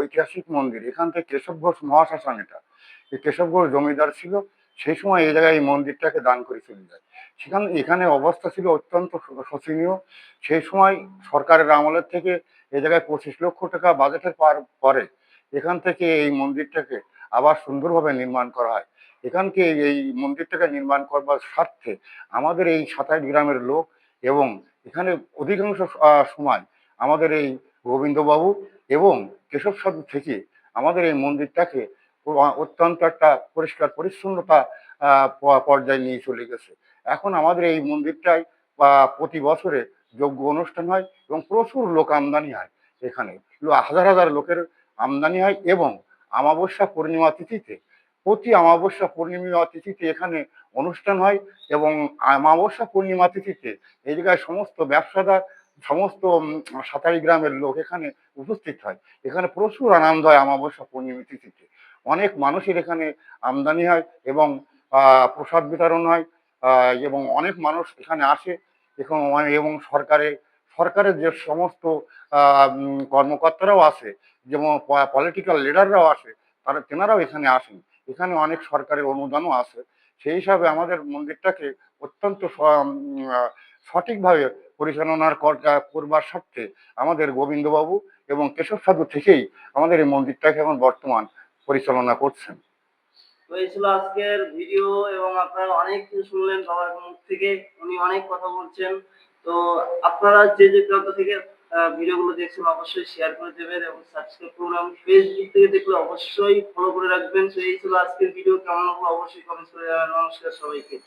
ঐতিহাসিক মন্দির। এখান থেকে কেশব ঘোষ মহাশ্মশান এটা। এই কেশব ঘোষ জমিদার ছিল, সেই সময় এই জায়গায় এই মন্দিরটাকে দান করে চলে যায়। সেখানে, এখানে অবস্থা ছিল অত্যন্ত শোচনীয়। সেই সময় সরকারের আমলের থেকে এ জায়গায় পঁচিশ লক্ষ টাকা বাজেটের পার, পরে এখান থেকে এই মন্দিরটাকে আবার সুন্দরভাবে নির্মাণ করা হয়। এখানকে এই মন্দিরটাকে নির্মাণ করবার স্বার্থে আমাদের এই সাতাইশ গ্রামের লোক এবং এখানে অধিকাংশ সময় আমাদের এই গোবিন্দবাবু এবং কেশব সাধু থেকে আমাদের এই মন্দিরটাকে অত্যন্ত একটা পরিষ্কার পরিচ্ছন্নতা পর্যায়ে নিয়ে চলে গেছে। এখন আমাদের এই মন্দিরটায় প্রতি বছরে যোগ্য অনুষ্ঠান হয় এবং প্রচুর লোক আমদানি হয় এখানে। হাজার হাজার লোকের আমদানি হয় এবং আমাবস্যা পূর্ণিমা তিথিতে, প্রতি আমাবস্যা পূর্ণিমা তিথিতে এখানে অনুষ্ঠান হয় এবং আমাবস্যা পূর্ণিমা তিথিতে এই জায়গায় সমস্ত ব্যবসাদার সমস্ত সাতাই গ্রামের লোক এখানে উপস্থিত হয়। এখানে প্রচুর আনন্দ হয় আমাবস্যা পূর্ণিমা তিথিতে। অনেক মানুষের এখানে আমদানি হয় এবং প্রসাদ বিতরণ হয় এবং অনেক মানুষ এখানে আসে। এবং এবং সরকারে, সরকারের যে সমস্ত কর্মকর্তারাও আসে, যেমন পলিটিক্যাল লিডাররাও আসে, তারা, তেনারাও এখানে আসেন। এখানে অনেক সরকারের অনুদানও আছে সেই হিসাবে আমাদের মন্দিরটাকে অত্যন্ত সঠিকভাবে পরিচালনার কর- করবার স্বার্থে আমাদের গোবিন্দবাবু এবং কেশব সাধু থেকেই আমাদের এই মন্দিরটাকে এখন বর্তমান পরিচালনা করছেন। তো এই ছিল আজকের ভিডিও এবং আপনারা অনেক কিছু শুনলেন বাবার মুখ থেকে, উনি অনেক কথা বলছেন। তো আপনারা যে যে প্রান্ত থেকে ভিডিওগুলো দেখছেন অবশ্যই শেয়ার করে দেবেন এবং সাবস্ক্রাইব করুন এবং ফেসবুক থেকে দেখলে অবশ্যই ফলো করে রাখবেন। তো এই ছিল আজকের ভিডিও, কেমন লাগল অবশ্যই কমেন্ট করে নমস্কার সবাইকে।